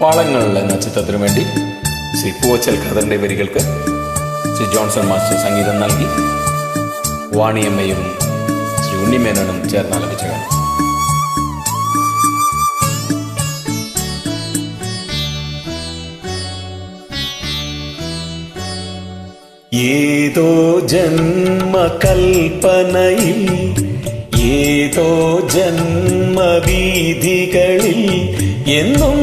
പാളങ്ങൾ എന്ന ചിത്രത്തിനു വേണ്ടി ശ്രീ പൂവച്ചൽ ഖദറിന്റെ വരികൾക്ക് ശ്രീ ജോൺസൺ മാസ്റ്റർ സംഗീതം നൽകി. വാണിയമ്മയും ശ്രീ ഉണ്ണിമേനോനും ചേർന്ന് ആലപിച്ച ഗാനം. ഏതോ ജന്മകൽപ്പനയിൽ ഏതോ എന്നും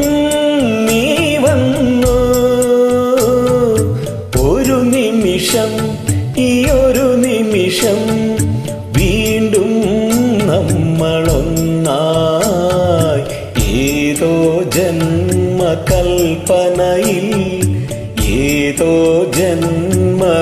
ജന്മകൽപ്പനയിൽ ഏതോ ജന്മവീതികളിൽ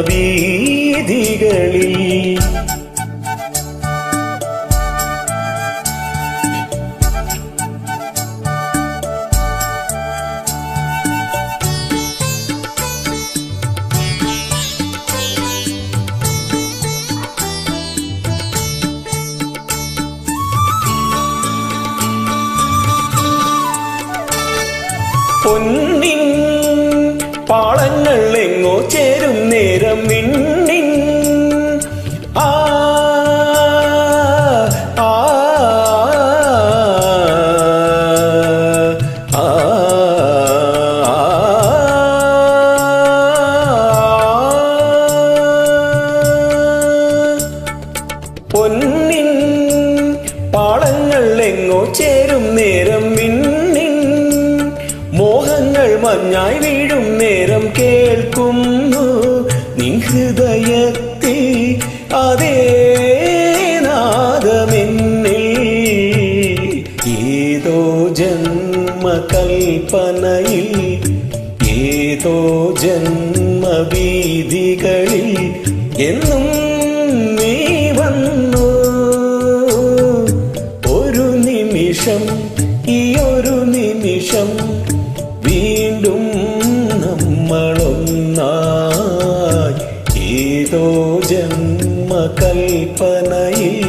പൊന്നിൻ പാളങ്ങൾ എങ്ങോ ചേരും നേരം മിന്നിൻ. ആ പൊന്നിൻ പാളങ്ങൾ എങ്ങോ ചേരും നേരം മഞ്ഞായി വീഴും നേരം കേൾക്കുന്നു. നിൻ ഹൃദയത്തിൽ അതേ നാദമെന്നിൽ ഏതോ ജന്മകൽപ്പനയിൽ ഏതോ ജന്മവീതികളിൽ എന്നും വന്നു. ഒരു നിമിഷം ഈ ഒരു നിമിഷം വീണ്ടും നമ്മളൊന്നായി. ഏതോ ജന്മകൽപ്പനയിൽ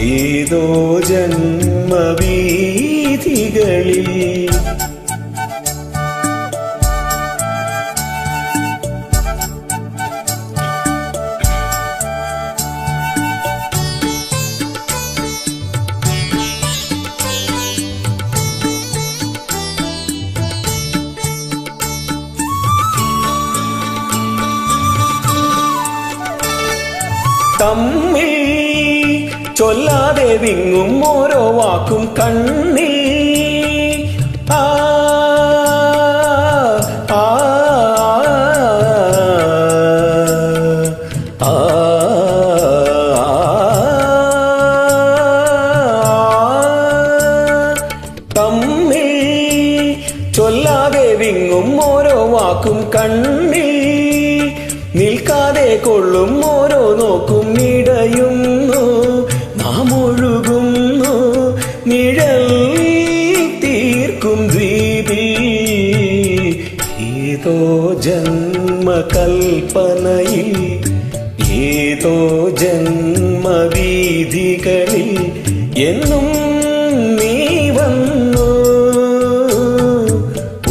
ഏതോ ജന്മ ജന്മവീതികളിൽ തമ്മിൽ ചൊല്ലാതെ വിങ്ങും ഓരോ വാക്കും കണ്ണിൽ ആ ആ ആ, തമ്മിൽ ചൊല്ലാതെ വിങ്ങും ഓരോ വാക്കും കണ്ണിൽ നിൽക്കാതെ കൊള്ളും ഓരോ നോക്കും ഇടയുന്നു നാം ഒഴുകുന്നു നിഴൽ തീർക്കും ദ്വീപിൽ. ഏതോ ജന്മകൽപ്പനയിൽ ഏതോ ജന്മവീതികളിൽ എന്നും നീ വന്നു.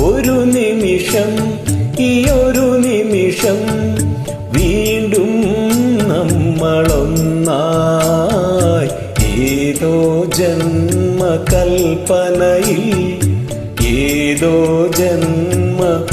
ഒരു നിമിഷം ഈ ഒരു ജന്മകൽപ്പനയിൽ ഏതോ ജന്മ ഉം